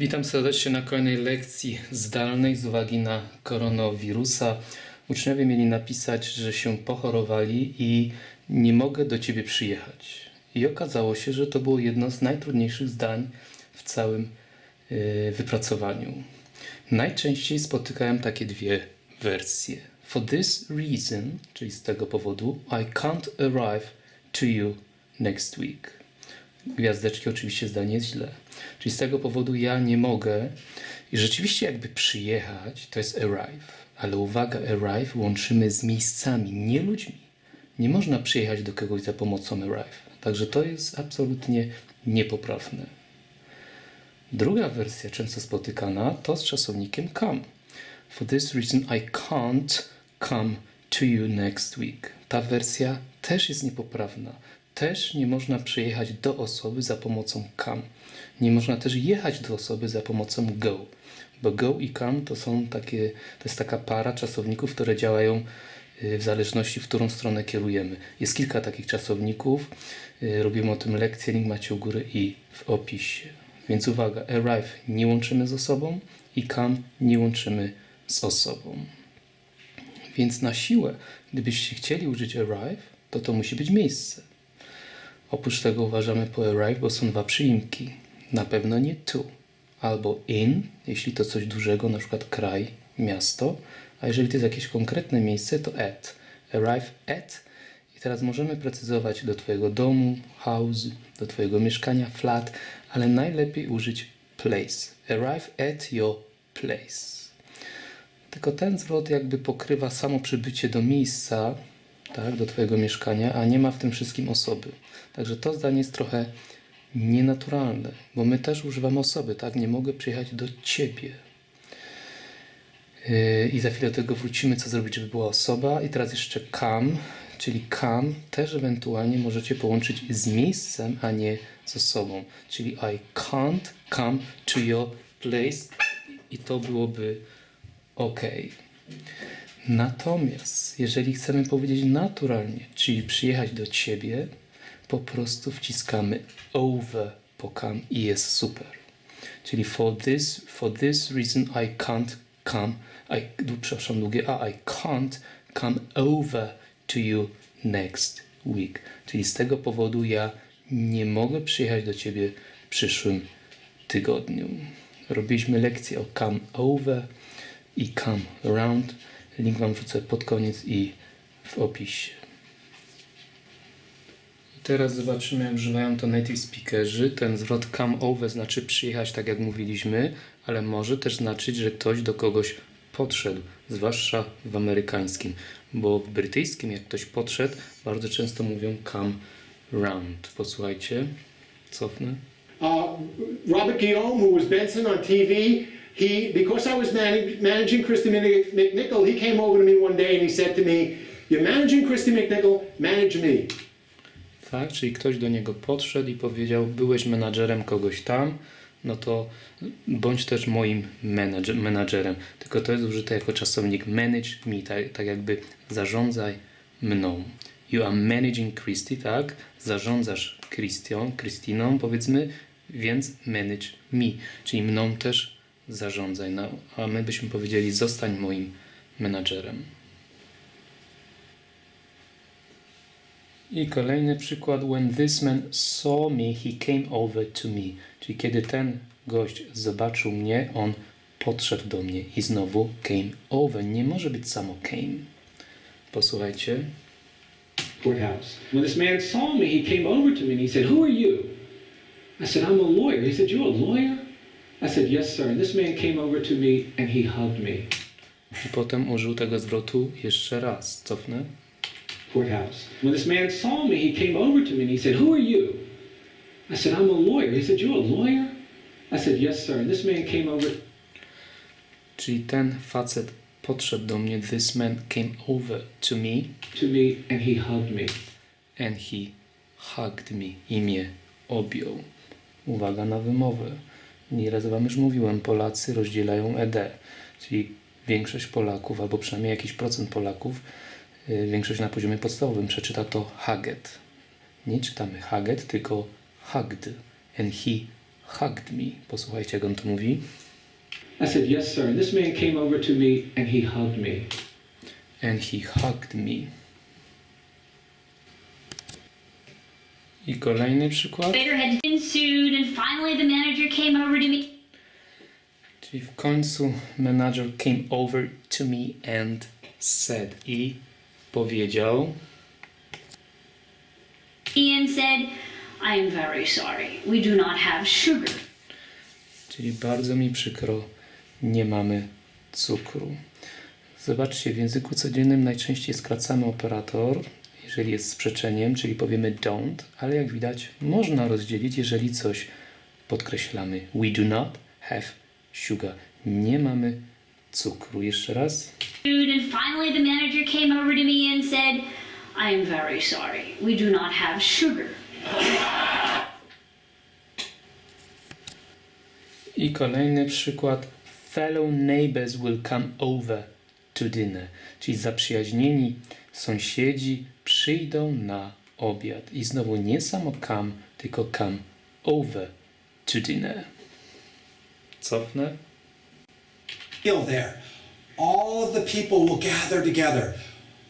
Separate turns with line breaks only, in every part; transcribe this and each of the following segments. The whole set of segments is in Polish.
Witam serdecznie na kolejnej lekcji zdalnej z uwagi na koronawirusa. Uczniowie mieli napisać, że się pochorowali i nie mogę do ciebie przyjechać. I okazało się, że to było jedno z najtrudniejszych zdań w całym yy, wypracowaniu. Najczęściej spotykałem takie dwie wersje. For this reason, czyli z tego powodu, I can't arrive to you next week gwiazdeczki oczywiście zdanie jest źle. Czyli z tego powodu ja nie mogę i rzeczywiście jakby przyjechać to jest arrive, ale uwaga, arrive łączymy z miejscami, nie ludźmi. Nie można przyjechać do kogoś za pomocą arrive. Także to jest absolutnie niepoprawne. Druga wersja często spotykana to z czasownikiem come. For this reason I can't come to you next week. Ta wersja też jest niepoprawna. Też nie można przyjechać do osoby za pomocą come. Nie można też jechać do osoby za pomocą go. Bo go i come to są takie, to jest taka para czasowników, które działają y, w zależności, w którą stronę kierujemy. Jest kilka takich czasowników. y, Robimy o tym lekcję, link macie u góry i w opisie. Więc uwaga, arrive nie łączymy z osobą i come nie łączymy z osobą. Więc na siłę, gdybyście chcieli użyć arrive, to to musi być miejsce. Oprócz tego uważamy po arrive, bo są dwa przyimki. Na pewno nie to. Albo in, jeśli to coś dużego, na przykład kraj, miasto. A jeżeli to jest jakieś konkretne miejsce, to at. Arrive at. I teraz możemy precyzować do Twojego domu, house, do Twojego mieszkania, flat, ale najlepiej użyć place. Arrive at your place. Tylko ten zwrot jakby pokrywa samo przybycie do miejsca, tak, do Twojego mieszkania, a nie ma w tym wszystkim osoby. Także to zdanie jest trochę nienaturalne, bo my też używamy osoby, tak? Nie mogę przyjechać do Ciebie. Yy, I za chwilę do tego wrócimy, co zrobić, żeby była osoba. I teraz jeszcze come, czyli come też ewentualnie możecie połączyć z miejscem, a nie z osobą. Czyli I can't come to your place i to byłoby ok. Natomiast jeżeli chcemy powiedzieć naturalnie, czyli przyjechać do ciebie, po prostu wciskamy over po come i jest super. Czyli for this, for this reason I can't come, I, przepraszam, długie a, I can't come over to you next week. Czyli z tego powodu ja nie mogę przyjechać do ciebie w przyszłym tygodniu. Robiliśmy lekcję o come over i come around. Link Wam wrzucę pod koniec i w opisie. Teraz zobaczymy, jak używają to native speakerzy. Ten zwrot come over znaczy przyjechać, tak jak mówiliśmy, ale może też znaczyć, że ktoś do kogoś podszedł, zwłaszcza w amerykańskim, bo w brytyjskim, jak ktoś podszedł, bardzo często mówią come round. Posłuchajcie, cofnę.
uh, Robert Guillaume, who was Benson on TV, he, because I was manag managing Christy Mc- McNichol, he came over to me one day and he said to me, You're managing Christy McNichol, manage me.
Tak, czyli ktoś do niego podszedł i powiedział, byłeś menadżerem kogoś tam, no to bądź też moim menadż- menadżerem. Tylko to jest użyte jako czasownik manage me, tak, tak jakby zarządzaj mną. You are managing Christy, tak? Zarządzasz Christią, Christiną, powiedzmy, więc manage me, czyli mną też zarządzaj. No, a my byśmy powiedzieli, zostań moim menadżerem. I kolejny przykład. When this man saw me, he came over to me. Czyli kiedy ten gość zobaczył mnie, on podszedł do mnie i znowu came over. Nie może być samo came. Posłuchajcie.
courthouse. When this man saw me, he came over to me and he said, Who are you? I said, I'm a lawyer. He said, You're a lawyer? I said, Yes, sir. And this man came over to me and he hugged me.
I potem użył tego zwrotu jeszcze raz. Cofnę.
Courthouse. When this man saw me, he came over to me and he said, Who are you? I said, I'm a lawyer. He said, You're a lawyer? I said, Yes, sir. And this man came over
Czyli ten facet podszedł do mnie. This man came over to me
to me and he hugged me.
and he hugged me i mnie objął. Uwaga na wymowę. Nieraz Wam już mówiłem, Polacy rozdzielają ED, czyli większość Polaków, albo przynajmniej jakiś procent Polaków, większość na poziomie podstawowym przeczyta to hugged. Nie czytamy hugged, tylko hugged. And he hugged me. Posłuchajcie, jak on to mówi.
I said, Yes, sir. And this man came over to me and he hugged me.
And he hugged me. I kolejny przykład.
Vader had ensued, and finally the manager came over to me.
Czyli w końcu manager came over to me and said i powiedział
and said, I am very sorry. We do not have sugar.
Czyli bardzo mi przykro, nie mamy cukru. Zobaczcie, w języku codziennym najczęściej skracamy operator, jeżeli jest sprzeczeniem, czyli powiemy don't, ale jak widać, można rozdzielić, jeżeli coś podkreślamy. We do not have sugar. Nie mamy cukru. Jeszcze raz.
And finally the manager came over to me and said, I am very sorry. We do not have sugar.
I kolejny przykład. Fellow neighbors will come over to dinner. Czyli zaprzyjaźnieni sąsiedzi przyjdą na obiad. I znowu nie samo come, tylko come over to dinner. Cofnę.
Meal there. All of the people will gather together.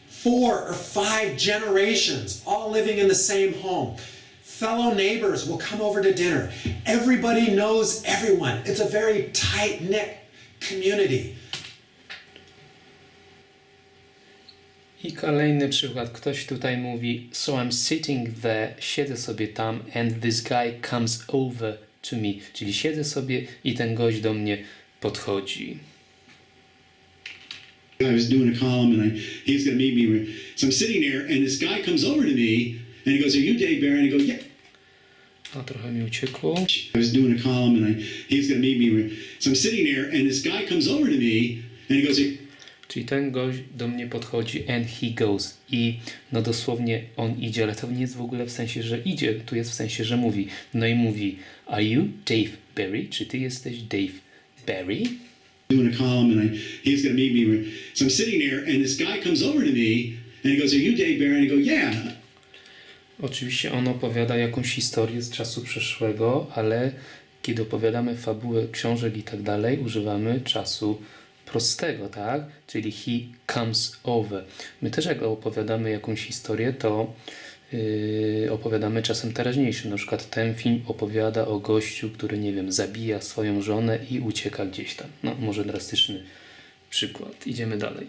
Four or five generations, all living in the same home. Fellow neighbors will come over to dinner. Everybody knows everyone. It's a very tight knit community.
I kolejny przykład. Ktoś tutaj mówi So I'm sitting there, siedzę sobie tam and this guy comes over to me. Czyli siedzę sobie i ten gość do mnie podchodzi.
I was doing a column and I, he was going to meet me. So I'm sitting there and this guy comes over to me and he goes, Are you Dave Barron? I go, Yeah.
A trochę mi uciekło.
I was doing a column and I, he was going to meet me. So I'm sitting there and this guy comes over to me and he goes,
Czyli ten gość do mnie podchodzi and he goes. I no dosłownie on idzie, ale to nie jest w ogóle w sensie, że idzie. Tu jest w sensie, że mówi. No i mówi, are you Dave Barry? Czy ty jesteś Dave Barry?
Doing a column and I, he was going to meet me. So I'm sitting there and this guy comes over to me and he goes, Are you Dave Barron? I go, Yeah.
Oczywiście on opowiada jakąś historię z czasu przeszłego, ale kiedy opowiadamy fabułę książek i tak dalej, używamy czasu prostego, tak? Czyli he comes over. My też jak opowiadamy jakąś historię, to opowiadamy czasem teraźniejszym. Na przykład ten film opowiada o gościu, który, nie wiem, zabija swoją żonę i ucieka gdzieś tam. No, może drastyczny przykład. Idziemy dalej.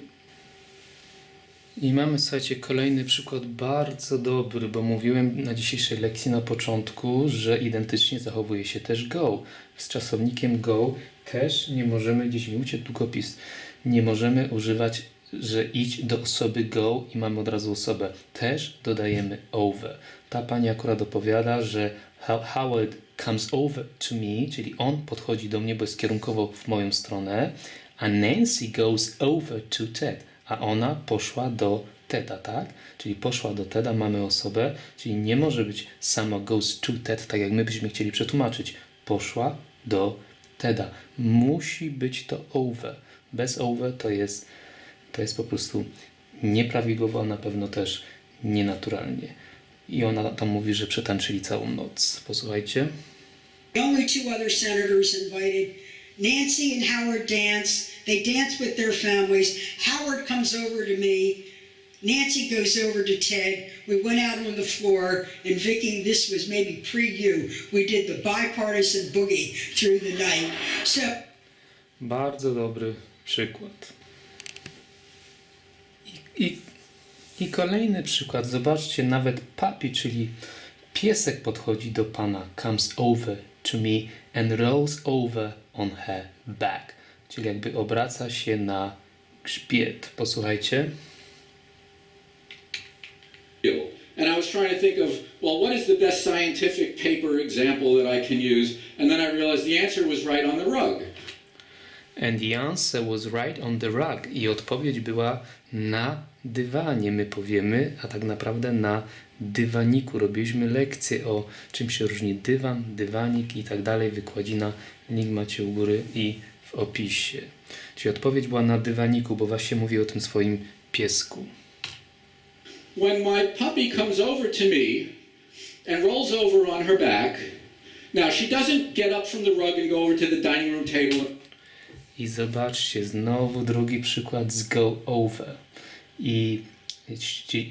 I mamy, słuchajcie, kolejny przykład bardzo dobry, bo mówiłem na dzisiejszej lekcji na początku, że identycznie zachowuje się też go. Z czasownikiem go też nie możemy, gdzieś mi uciekł długopis, nie możemy używać, że idź do osoby go i mamy od razu osobę. Też dodajemy over. Ta pani akurat opowiada, że Ho- Howard comes over to me, czyli on podchodzi do mnie, bo jest kierunkowo w moją stronę, a Nancy goes over to Ted, a ona poszła do Teda, tak? Czyli poszła do Teda, mamy osobę, czyli nie może być sama goes to Ted, tak jak my byśmy chcieli przetłumaczyć. Poszła do Teda. Musi być to over. Bez over to jest, to jest po prostu nieprawidłowo, a na pewno też nienaturalnie. I ona tam mówi, że przetańczyli całą noc. Posłuchajcie.
Only two other senators invited. Nancy and Howard dance. They dance with their families. Howard comes over to me. Nancy goes over to Ted. We went out on the floor, and Vicky, this was maybe pre you. We did the bipartisan boogie through the night. So
Bardzo dobry przykład. I, i, kolejny przykład. Zobaczcie, nawet papi, czyli piesek podchodzi do pana, comes over to me and rolls over on her back. Czyli jakby obraca się na grzbiet. Posłuchajcie.
And I was trying to think of, well, what is the best scientific paper example that I can use? And then I realized the answer was right on the rug.
And the answer was right on the rug. I odpowiedź była na dywanie, my powiemy, a tak naprawdę na dywaniku. Robiliśmy lekcję o czym się różni dywan, dywanik i tak dalej. Wykładzina, link macie u góry i w opisie. Czyli odpowiedź była na dywaniku, bo właśnie mówi o tym swoim piesku.
When my puppy comes over to me and rolls over on her back, Now, she doesn't get up from the rug and go over to the dining room table.
I zobaczcie, znowu drugi przykład z go over. I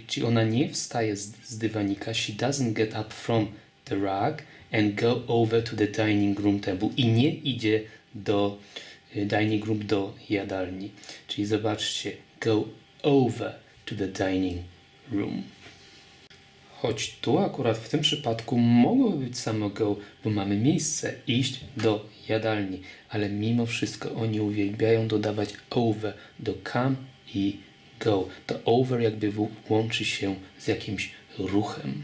ci ona nie wstaje z, z dywanika, she doesn't get up from the rug and go over to the dining room table. I nie idzie do y, dining room, do jadalni. Czyli zobaczcie, go over to the dining room. Choć tu akurat w tym przypadku mogłoby być samo go, bo mamy miejsce iść do jadalni, ale mimo wszystko oni uwielbiają dodawać over do come i go. To over jakby łączy się z jakimś ruchem.